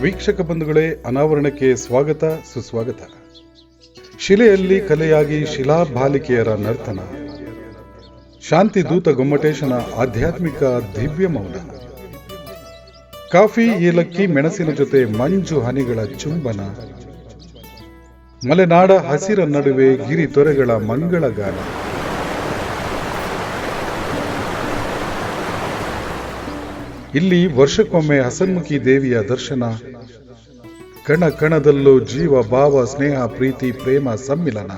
ವೀಕ್ಷಕ ಬಂಧುಗಳೇ, ಅನಾವರಣಕ್ಕೆ ಸ್ವಾಗತ, ಸುಸ್ವಾಗತ. ಶಿಲೆಯಲ್ಲಿ ಕಲೆಯಾಗಿ ಶಿಲಾಬಾಲಿಕೆಯರ ನರ್ತನ. ಶಾಂತಿ ದೂತ ಗೊಮ್ಮಟೇಶನ ಆಧ್ಯಾತ್ಮಿಕ ದಿವ್ಯ ಮೌನ. ಕಾಫಿ, ಏಲಕ್ಕಿ, ಮೆಣಸಿನ ಜೊತೆ ಮಂಜು ಹನಿಗಳ ಚುಂಬನ. ಮಲೆನಾಡ ಹಸಿರ ನಡುವೆ ಗಿರಿ ತೊರೆಗಳ ಮಂಗಳಗಾನ ಇಲ್ಲಿ ವರ್ಷಕ್ಕೊಮ್ಮೆ ಹಸನ್ಮುಖಿ ದೇವಿಯ ದರ್ಶನ. ಕಣ ಕಣದಲ್ಲೂ ಜೀವ, ಭಾವ, ಸ್ನೇಹ, ಪ್ರೀತಿ, ಪ್ರೇಮ ಸಮ್ಮಿಲನ.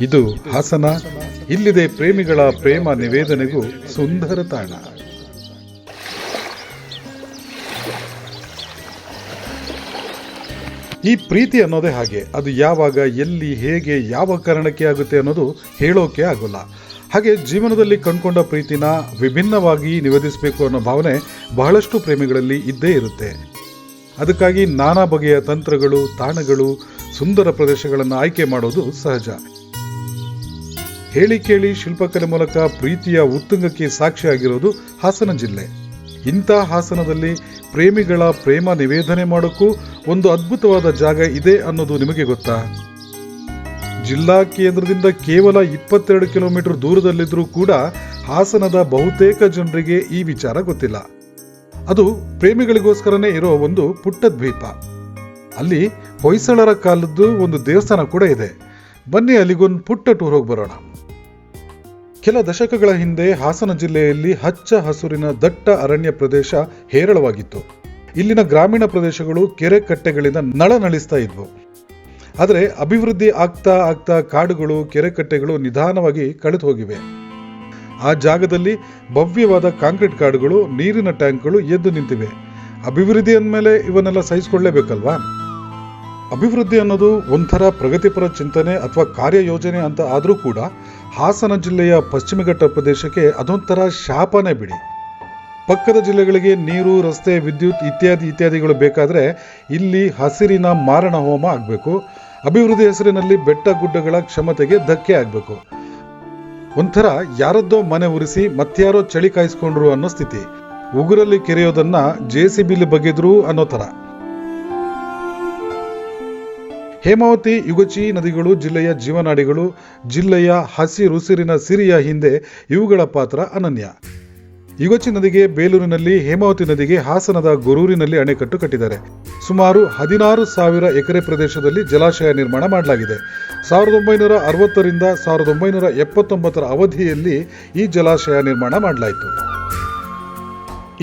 ಇದು ಹಾಸನ. ಇಲ್ಲಿದೆ ಪ್ರೇಮಿಗಳ ಪ್ರೇಮ ನಿವೇದನೆಗೂ ಸುಂದರ ತಾಣ. ಈ ಪ್ರೀತಿ ಅನ್ನೋದೇ ಹಾಗೆ, ಅದು ಯಾವಾಗ, ಎಲ್ಲಿ, ಹೇಗೆ, ಯಾವ ಕಾರಣಕ್ಕೆ ಆಗುತ್ತೆ ಅನ್ನೋದು ಹೇಳೋಕೆ ಆಗೋಲ್ಲ. ಹಾಗೆ ಜೀವನದಲ್ಲಿ ಕಂಡುಕೊಂಡ ಪ್ರೀತಿನ ವಿಭಿನ್ನವಾಗಿ ನಿವೇದಿಸಬೇಕು ಅನ್ನೋ ಭಾವನೆ ಬಹಳಷ್ಟು ಪ್ರೇಮಿಗಳಲ್ಲಿ ಇದ್ದೇ ಇರುತ್ತೆ. ಅದಕ್ಕಾಗಿ ನಾನಾ ಬಗೆಯ ತಂತ್ರಗಳು, ತಾಣಗಳು, ಸುಂದರ ಪ್ರದೇಶಗಳನ್ನು ಆಯ್ಕೆ ಮಾಡೋದು ಸಹಜ. ಹೇಳಿ ಕೇಳಿ ಶಿಲ್ಪಕಲೆ ಮೂಲಕ ಪ್ರೀತಿಯ ಉತ್ತುಂಗಕ್ಕೆ ಸಾಕ್ಷಿಯಾಗಿರೋದು ಹಾಸನ ಜಿಲ್ಲೆ. ಇಂಥ ಹಾಸನದಲ್ಲಿ ಪ್ರೇಮಿಗಳ ಪ್ರೇಮ ನಿವೇದನೆ ಮಾಡೋಕ್ಕೂ ಒಂದು ಅದ್ಭುತವಾದ ಜಾಗ ಇದೆ ಅನ್ನೋದು ನಿಮಗೆ ಗೊತ್ತಾ? ಜಿಲ್ಲಾ ಕೇಂದ್ರದಿಂದ ಕೇವಲ ಇಪ್ಪತ್ತೆರಡು ಕಿಲೋಮೀಟರ್ ದೂರದಲ್ಲಿದ್ದರೂ ಕೂಡ ಹಾಸನದ ಬಹುತೇಕ ಜನರಿಗೆ ಈ ವಿಚಾರ ಗೊತ್ತಿಲ್ಲ. ಅದು ಪ್ರೇಮಿಗಳಿಗೋಸ್ಕರನೇ ಇರೋ ಒಂದು ಪುಟ್ಟ ದ್ವೀಪ. ಅಲ್ಲಿ ಹೊಯ್ಸಳರ ಕಾಲದ್ದು ಒಂದು ದೇವಸ್ಥಾನ ಕೂಡ ಇದೆ. ಬನ್ನಿ ಅಲ್ಲಿಗೊಂದು ಪುಟ್ಟ ಟೂರ್ ಹೋಗಿ ಬರೋಣ. ಕೆಲ ದಶಕಗಳ ಹಿಂದೆ ಹಾಸನ ಜಿಲ್ಲೆಯಲ್ಲಿ ಹಚ್ಚ ಹಸುರಿನ ದಟ್ಟ ಅರಣ್ಯ ಪ್ರದೇಶ ಹೇರಳವಾಗಿತ್ತು. ಇಲ್ಲಿನ ಗ್ರಾಮೀಣ ಪ್ರದೇಶಗಳು ಕೆರೆ ಕಟ್ಟೆಗಳಿಂದ ನಳನಳಿಸ್ತಾ ಇದ್ವು. ಆದರೆ ಅಭಿವೃದ್ಧಿ ಆಗ್ತಾ ಆಗ್ತಾ ಕಾಡುಗಳು, ಕೆರೆಕಟ್ಟೆಗಳು ನಿಧಾನವಾಗಿ ಕಳೆದು ಹೋಗಿವೆ. ಆ ಜಾಗದಲ್ಲಿ ಭವ್ಯವಾದ ಕಾಂಕ್ರೀಟ್ ಕಾಡುಗಳು, ನೀರಿನ ಟ್ಯಾಂಕ್ಗಳು ಎದ್ದು ನಿಂತಿವೆ. ಅಭಿವೃದ್ಧಿ ಅಂದಮೇಲೆ ಇವನ್ನೆಲ್ಲ ಸಹಿಸಿಕೊಳ್ಳೇಬೇಕಲ್ವಾ? ಅಭಿವೃದ್ಧಿ ಅನ್ನೋದು ಒಂಥರ ಪ್ರಗತಿಪರ ಚಿಂತನೆ ಅಥವಾ ಕಾರ್ಯಯೋಜನೆ ಅಂತ ಆದರೂ ಕೂಡ ಹಾಸನ ಜಿಲ್ಲೆಯ ಪಶ್ಚಿಮಘಟ್ಟ ಪ್ರದೇಶಕ್ಕೆ ಅದೊಂಥರ ಶಾಪನೇ ಬಿಡಿ. ಪಕ್ಕದ ಜಿಲ್ಲೆಗಳಿಗೆ ನೀರು, ರಸ್ತೆ, ವಿದ್ಯುತ್ ಇತ್ಯಾದಿ ಇತ್ಯಾದಿಗಳು ಬೇಕಾದರೆ ಇಲ್ಲಿ ಹಸಿರಿನ ಮಾರಣ ಹೋಮ ಆಗಬೇಕು. ಅಭಿವೃದ್ಧಿ ಹೆಸರಿನಲ್ಲಿ ಬೆಟ್ಟ ಗುಡ್ಡಗಳ ಕ್ಷಮತೆಗೆ ಧಕ್ಕೆ ಆಗಬೇಕು. ಒಂಥರ ಯಾರದ್ದೋ ಮನೆ ಉರಿಸಿ ಮತ್ಯಾರೋ ಚಳಿ ಕಾಯಿಸ್ಕೊಂಡ್ರು ಅನ್ನೋ ಸ್ಥಿತಿ. ಉಗುರಲ್ಲಿ ಕೆರೆಯೋದನ್ನ ಜೆ ಸಿ ಬಗೆದ್ರು ಅನ್ನೋ ಥರ. ಹೇಮಾವತಿ, ಯುಗಚಿ ನದಿಗಳು, ಜಿಲ್ಲೆಯ ಜೀವನಾಡಿಗಳು, ಜಿಲ್ಲೆಯ ಹಸಿರುಸಿರಿನ ಸಿರಿಯ ಹಿಂದೆ ಇವುಗಳ ಪಾತ್ರ ಅನನ್ಯ. ಯುಗಚಿ ನದಿಗೆ ಬೇಲೂರಿನಲ್ಲಿ ಹೇಮಾವತಿ ನದಿಗೆ ಹಾಸನದ ಗೊರೂರಿನಲ್ಲಿ ಅಣೆಕಟ್ಟು ಕಟ್ಟಿದ್ದಾರೆ. ಸುಮಾರು ಹದಿನಾರು ಸಾವಿರ ಎಕರೆ ಪ್ರದೇಶದಲ್ಲಿ ಜಲಾಶಯ ನಿರ್ಮಾಣ ಮಾಡಲಾಗಿದೆ. ಸಾವಿರದ ಒಂಬೈನೂರ ಅರವತ್ತರಿಂದ ಸಾವಿರದ ಒಂಬೈನೂರ ಎಪ್ಪತ್ತೊಂಬತ್ತರ ಅವಧಿಯಲ್ಲಿ ಈ ಜಲಾಶಯ ನಿರ್ಮಾಣ ಮಾಡಲಾಯಿತು.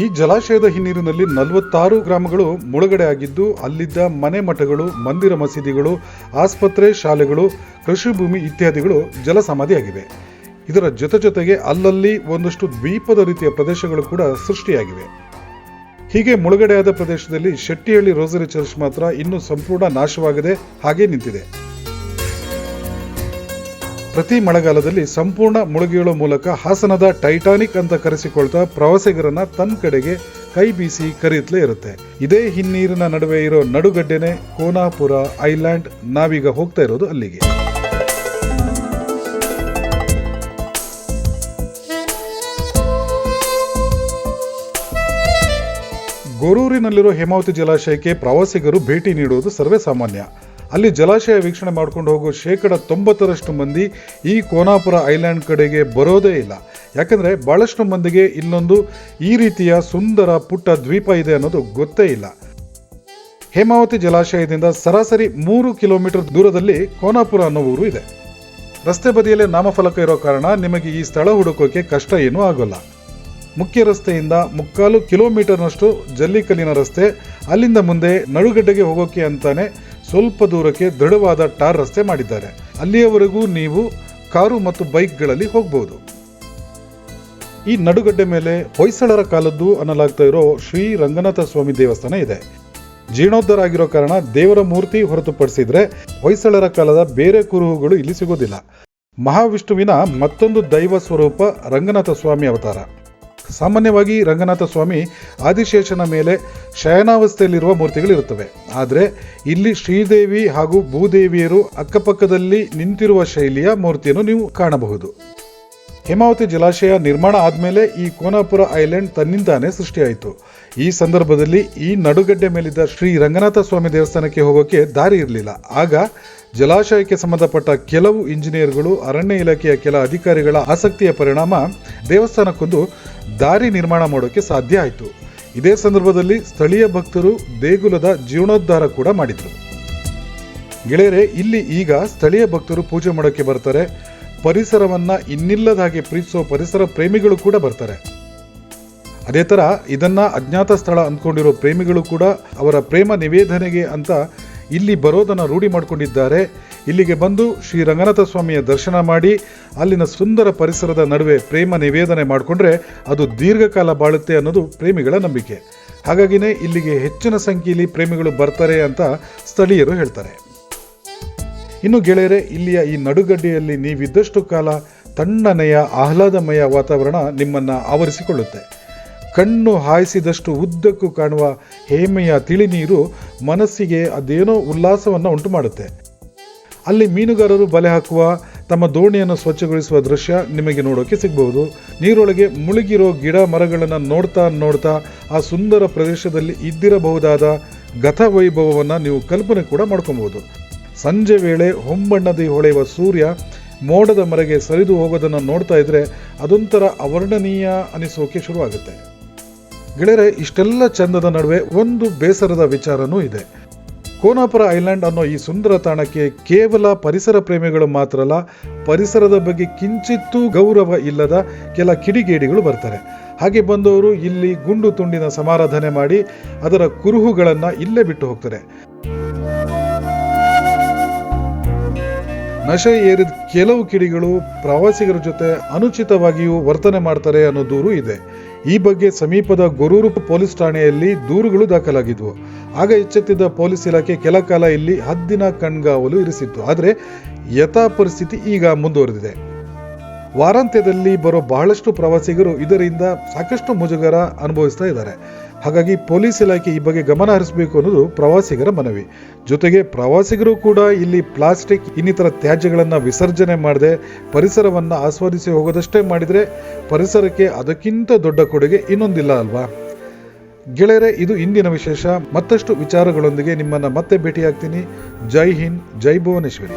ಈ ಜಲಾಶಯದ ಹಿನ್ನೀರಿನಲ್ಲಿ ನಲವತ್ತಾರು ಗ್ರಾಮಗಳು ಮುಳುಗಡೆ ಆಗಿದ್ದು, ಅಲ್ಲಿದ್ದ ಮನೆ ಮಠಗಳು, ಮಂದಿರ ಮಸೀದಿಗಳು, ಆಸ್ಪತ್ರೆ ಶಾಲೆಗಳು, ಕೃಷಿ ಭೂಮಿ ಇತ್ಯಾದಿಗಳು ಜಲಸಮಾಧಿಯಾಗಿವೆ. ಇದರ ಜೊತೆ ಜೊತೆಗೆ ಅಲ್ಲಲ್ಲಿ ಒಂದಷ್ಟು ದ್ವೀಪದ ರೀತಿಯ ಪ್ರದೇಶಗಳು ಕೂಡ ಸೃಷ್ಟಿಯಾಗಿವೆ. ಹೀಗೆ ಮುಳುಗಡೆಯಾದ ಪ್ರದೇಶದಲ್ಲಿ ಶೆಟ್ಟಿಹಳ್ಳಿ ರೋಸರಿ ಚರ್ಚ್ ಮಾತ್ರ ಇನ್ನೂ ಸಂಪೂರ್ಣ ನಾಶವಾಗದೆ ಹಾಗೇ ನಿಂತಿದೆ. ಪ್ರತಿ ಮಳೆಗಾಲದಲ್ಲಿ ಸಂಪೂರ್ಣ ಮುಳುಗಿಯೋ ಮೂಲಕ ಹಾಸನದ ಟೈಟಾನಿಕ್ ಅಂತ ಕರೆಸಿಕೊಳ್ತಾ ಪ್ರವಾಸಿಗರನ್ನ ತನ್ನ ಕಡೆಗೆ ಕೈ ಬೀಸಿ ಕರೆಯುತ್ತಲೇ ಇರುತ್ತೆ. ಇದೇ ಹಿನ್ನೀರಿನ ನಡುವೆ ಇರೋ ನಡುಗಡ್ಡೆನೆ ಕೋನಾಪುರ ಐಲ್ಯಾಂಡ್ ನಾವೀಗ ಹೋಗ್ತಾ ಇರೋದು ಅಲ್ಲಿಗೆ. ಗೊರೂರಿನಲ್ಲಿರೋ ಹೇಮಾವತಿ ಜಲಾಶಯಕ್ಕೆ ಪ್ರವಾಸಿಗರು ಭೇಟಿ ನೀಡುವುದು ಸರ್ವೇ ಸಾಮಾನ್ಯ. ಅಲ್ಲಿ ಜಲಾಶಯ ವೀಕ್ಷಣೆ ಮಾಡ್ಕೊಂಡು ಹೋಗೋ ಶೇಕಡ ತೊಂಬತ್ತರಷ್ಟು ಮಂದಿ ಈ ಕೋನಾಪುರ ಐಲ್ಯಾಂಡ್ ಕಡೆಗೆ ಬರೋದೇ ಇಲ್ಲ. ಯಾಕಂದ್ರೆ ಬಹಳಷ್ಟು ಮಂದಿಗೆ ಇಲ್ಲೊಂದು ಈ ರೀತಿಯ ಸುಂದರ ಪುಟ್ಟ ದ್ವೀಪ ಇದೆ ಅನ್ನೋದು ಗೊತ್ತೇ ಇಲ್ಲ. ಹೇಮಾವತಿ ಜಲಾಶಯದಿಂದ ಸರಾಸರಿ ಮೂರು ಕಿಲೋಮೀಟರ್ ದೂರದಲ್ಲಿ ಕೋನಾಪುರ ಅನ್ನೋ ಊರು ಇದೆ. ರಸ್ತೆ ಬದಿಯಲ್ಲೇ ನಾಮಫಲಕ ಇರೋ ಕಾರಣ ನಿಮಗೆ ಈ ಸ್ಥಳ ಹುಡುಕೋಕೆ ಕಷ್ಟ ಏನೂ ಆಗೋಲ್ಲ. ಮುಖ್ಯ ರಸ್ತೆಯಿಂದ ಮುಕ್ಕಾಲು ಕಿಲೋಮೀಟರ್ನಷ್ಟು ಜಲ್ಲಿಕಲ್ಲಿನ ರಸ್ತೆ, ಅಲ್ಲಿಂದ ಮುಂದೆ ನಡುಗಡ್ಡೆಗೆ ಹೋಗೋಕೆ ಅಂತಾನೆ ಸ್ವಲ್ಪ ದೂರಕ್ಕೆ ದೃಢವಾದ ಟಾರ್ ರಸ್ತೆ ಮಾಡಿದ್ದಾರೆ. ಅಲ್ಲಿಯವರೆಗೂ ನೀವು ಕಾರು ಮತ್ತು ಬೈಕ್ಗಳಲ್ಲಿ ಹೋಗಬಹುದು ಈ ನಡುಗಡ್ಡೆ ಮೇಲೆ ಹೊಯ್ಸಳರ ಕಾಲದ್ದು ಅನ್ನಲಾಗ್ತಾ ಇರೋ ಶ್ರೀ ರಂಗನಾಥ ಸ್ವಾಮಿ ದೇವಸ್ಥಾನ ಇದೆ. ಜೀರ್ಣೋದ್ಧಾರ ಆಗಿರೋ ಕಾರಣ ದೇವರ ಮೂರ್ತಿ ಹೊರತುಪಡಿಸಿದ್ರೆ ಹೊಯ್ಸಳರ ಕಾಲದ ಬೇರೆ ಕುರುಹುಗಳು ಇಲ್ಲಿ ಸಿಗೋದಿಲ್ಲ. ಮಹಾವಿಷ್ಣುವಿನ ಮತ್ತೊಂದು ದೈವ ಸ್ವರೂಪ ರಂಗನಾಥ ಸ್ವಾಮಿ ಅವತಾರ. ಸಾಮಾನ್ಯವಾಗಿ ರಂಗನಾಥ ಸ್ವಾಮಿ ಆದಿಶೇಷನ ಮೇಲೆ ಶಯನಾವಸ್ಥೆಯಲ್ಲಿರುವ ಮೂರ್ತಿಗಳಿರುತ್ತವೆ. ಆದರೆ ಇಲ್ಲಿ ಶ್ರೀದೇವಿ ಹಾಗೂ ಭೂದೇವಿಯರು ಅಕ್ಕಪಕ್ಕದಲ್ಲಿ ನಿಂತಿರುವ ಶೈಲಿಯ ಮೂರ್ತಿಯನ್ನು ನೀವು ಕಾಣಬಹುದು. ಹೇಮಾವತಿ ಜಲಾಶಯ ನಿರ್ಮಾಣ ಆದಮೇಲೆ ಈ ಕೋನಾಪುರ ಐಲ್ಯಾಂಡ್ ತನ್ನಿಂದಾನೇ ಸೃಷ್ಟಿಯಾಯಿತು. ಈ ಸಂದರ್ಭದಲ್ಲಿ ಈ ನಡುಗಡ್ಡೆ ಮೇಲಿದ್ದ ಶ್ರೀ ರಂಗನಾಥ ಸ್ವಾಮಿ ದೇವಸ್ಥಾನಕ್ಕೆ ಹೋಗೋಕೆ ದಾರಿ ಇರಲಿಲ್ಲ. ಆಗ ಜಲಾಶಯಕ್ಕೆ ಸಂಬಂಧಪಟ್ಟ ಕೆಲವು ಇಂಜಿನಿಯರ್ಗಳು, ಅರಣ್ಯ ಇಲಾಖೆಯ ಕೆಲ ಅಧಿಕಾರಿಗಳ ಆಸಕ್ತಿಯ ಪರಿಣಾಮ ದೇವಸ್ಥಾನಕ್ಕೊಂದು ದಾರಿ ನಿರ್ಮಾಣ ಮಾಡೋಕೆ ಸಾಧ್ಯ ಆಯಿತು. ಇದೇ ಸಂದರ್ಭದಲ್ಲಿ ಸ್ಥಳೀಯ ಭಕ್ತರು ದೇಗುಲದ ಜೀರ್ಣೋದ್ಧಾರ ಕೂಡ ಮಾಡಿದರು. ಗೆಳೆಯರೆ, ಇಲ್ಲಿ ಈಗ ಸ್ಥಳೀಯ ಭಕ್ತರು ಪೂಜೆ ಮಾಡೋಕ್ಕೆ ಬರ್ತಾರೆ. ಪರಿಸರವನ್ನ ಇನ್ನಿಲ್ಲದ ಹಾಗೆ ಪ್ರೀತಿಸುವ ಪರಿಸರ ಪ್ರೇಮಿಗಳು ಕೂಡ ಬರ್ತಾರೆ. ಅದೇ ಥರ ಇದನ್ನ ಅಜ್ಞಾತ ಸ್ಥಳ ಅಂದ್ಕೊಂಡಿರೋ ಪ್ರೇಮಿಗಳು ಕೂಡ ಅವರ ಪ್ರೇಮ ನಿವೇದನೆಗೆ ಅಂತ ಇಲ್ಲಿ ಬರೋದನ್ನು ರೂಢಿ ಮಾಡಿಕೊಂಡಿದ್ದಾರೆ. ಇಲ್ಲಿಗೆ ಬಂದು ಶ್ರೀ ರಂಗನಾಥ ಸ್ವಾಮಿಯ ದರ್ಶನ ಮಾಡಿ, ಅಲ್ಲಿನ ಸುಂದರ ಪರಿಸರದ ನಡುವೆ ಪ್ರೇಮ ನಿವೇದನೆ ಮಾಡಿಕೊಂಡ್ರೆ ಅದು ದೀರ್ಘಕಾಲ ಬಾಳುತ್ತೆ ಅನ್ನೋದು ಪ್ರೇಮಿಗಳ ನಂಬಿಕೆ. ಹಾಗಾಗಿನೇ ಇಲ್ಲಿಗೆ ಹೆಚ್ಚಿನ ಸಂಖ್ಯೆಯಲ್ಲಿ ಪ್ರೇಮಿಗಳು ಬರ್ತಾರೆ ಅಂತ ಸ್ಥಳೀಯರು ಹೇಳ್ತಾರೆ. ಇನ್ನು ಗೆಳೆಯರೆ, ಇಲ್ಲಿಯ ಈ ನಡುಗಡ್ಡೆಯಲ್ಲಿ ನೀವಿದ್ದಷ್ಟು ಕಾಲ ತಣ್ಣನೆಯ ಆಹ್ಲಾದಮಯ ವಾತಾವರಣ ನಿಮ್ಮನ್ನು ಆವರಿಸಿಕೊಳ್ಳುತ್ತೆ. ಕಣ್ಣು ಹಾಯಿಸಿದಷ್ಟು ಉದ್ದಕ್ಕೂ ಕಾಣುವ ಹೇಮೆಯ ತಿಳಿನೀರು ಮನಸ್ಸಿಗೆ ಅದೇನೋ ಉಲ್ಲಾಸವನ್ನು ಉಂಟು ಮಾಡುತ್ತೆ ಅಲ್ಲಿ ಮೀನುಗಾರರು ಬಲೆ ಹಾಕುವ, ತಮ್ಮ ದೋಣಿಯನ್ನು ಸ್ವಚ್ಛಗೊಳಿಸುವ ದೃಶ್ಯ ನಿಮಗೆ ನೋಡೋಕೆ ಸಿಗಬಹುದು. ನೀರೊಳಗೆ ಮುಳುಗಿರೋ ಗಿಡ ಮರಗಳನ್ನು ನೋಡ್ತಾ ನೋಡ್ತಾ ಆ ಸುಂದರ ಪ್ರದೇಶದಲ್ಲಿ ಇದ್ದಿರಬಹುದಾದ ಗತವೈಭವವನ್ನು ನೀವು ಕಲ್ಪನೆ ಕೂಡ ಮಾಡ್ಕೊಬಹುದು. ಸಂಜೆ ವೇಳೆ ಹೊಂಬಣ್ಣದಿ ಹೊಳೆಯುವ ಸೂರ್ಯ ಮೋಡದ ಮರೆಗೆ ಸರಿದು ಹೋಗೋದನ್ನು ನೋಡ್ತಾ ಇದ್ರೆ ಅದೊಂಥರ ಅವರ್ಣನೀಯ ಅನಿಸೋಕೆ ಶುರುವಾಗುತ್ತೆ. ಗೆಳೆಯರೆ, ಇಷ್ಟೆಲ್ಲ ಚಂದದ ನಡುವೆ ಒಂದು ಬೇಸರದ ವಿಚಾರನೂ ಇದೆ. ಕೋನಾಪುರ ಐಲ್ಯಾಂಡ್ ಅನ್ನೋ ಈ ಸುಂದರ ತಾಣಕ್ಕೆ ಕೇವಲ ಪರಿಸರ ಪ್ರೇಮಿಗಳು ಮಾತ್ರ ಅಲ್ಲ, ಪರಿಸರದ ಬಗ್ಗೆ ಕಿಂಚಿತ್ತೂ ಗೌರವ ಇಲ್ಲದ ಕೆಲ ಕಿಡಿಗೇಡಿಗಳು ಬರ್ತಾರೆ. ಹಾಗೆ ಬಂದವರು ಇಲ್ಲಿ ಗುಂಡು ತುಂಡಿನ ಸಮಾರಾಧನೆ ಮಾಡಿ ಅದರ ಕುರುಹುಗಳನ್ನು ಇಲ್ಲೇ ಬಿಟ್ಟು ಹೋಗ್ತಾರೆ. ನಶೆ ಏರಿದ ಕೆಲವು ಕಿಡಿಗಳು ಪ್ರವಾಸಿಗರ ಜೊತೆ ಅನುಚಿತವಾಗಿಯೂ ವರ್ತನೆ ಮಾಡ್ತಾರೆ ಅನ್ನೋ ದೂರು ಇದೆ. ಈ ಬಗ್ಗೆ ಸಮೀಪದ ಗೊರೂರು ಪೊಲೀಸ್ ಠಾಣೆಯಲ್ಲಿ ದೂರುಗಳು ದಾಖಲಾಗಿದ್ವು. ಆಗ ಎಚ್ಚೆತ್ತಿದ್ದ ಪೊಲೀಸ್ ಇಲಾಖೆ ಕೆಲ ಕಾಲ ಇಲ್ಲಿ ಹದ್ದಿನ ಕಣ್ಗಾವಲು ಇರಿಸಿತ್ತು. ಆದರೆ ಯಥಾ ಪರಿಸ್ಥಿತಿ ಈಗ ಮುಂದುವರೆದಿದೆ. ವಾರಾಂತ್ಯದಲ್ಲಿ ಬರೋ ಬಹಳಷ್ಟು ಪ್ರವಾಸಿಗರು ಇದರಿಂದ ಸಾಕಷ್ಟು ಮುಜುಗರ ಅನುಭವಿಸ್ತಾ ಇದ್ದಾರೆ. ಹಾಗಾಗಿ ಪೊಲೀಸ್ ಇಲಾಖೆ ಈ ಬಗ್ಗೆ ಗಮನ ಹರಿಸಬೇಕು ಅನ್ನೋದು ಪ್ರವಾಸಿಗರ ಮನವಿ. ಜೊತೆಗೆ ಪ್ರವಾಸಿಗರು ಕೂಡ ಇಲ್ಲಿ ಪ್ಲಾಸ್ಟಿಕ್, ಇನ್ನಿತರ ತ್ಯಾಜ್ಯಗಳನ್ನು ವಿಸರ್ಜನೆ ಮಾಡದೆ ಪರಿಸರವನ್ನು ಆಸ್ವಾದಿಸಿ ಹೋಗೋದಷ್ಟೇ ಮಾಡಿದರೆ ಪರಿಸರಕ್ಕೆ ಅದಕ್ಕಿಂತ ದೊಡ್ಡ ಕೊಡುಗೆ ಇನ್ನೊಂದಿಲ್ಲ ಅಲ್ವಾ? ಗೆಳೆಯರೆ, ಇದು ಇಂದಿನ ವಿಶೇಷ. ಮತ್ತಷ್ಟು ವಿಚಾರಗಳೊಂದಿಗೆ ನಿಮ್ಮನ್ನು ಮತ್ತೆ ಭೇಟಿಯಾಗ್ತೀನಿ. ಜೈ ಹಿಂದ್, ಜೈ ಭುವನೇಶ್ವರಿ.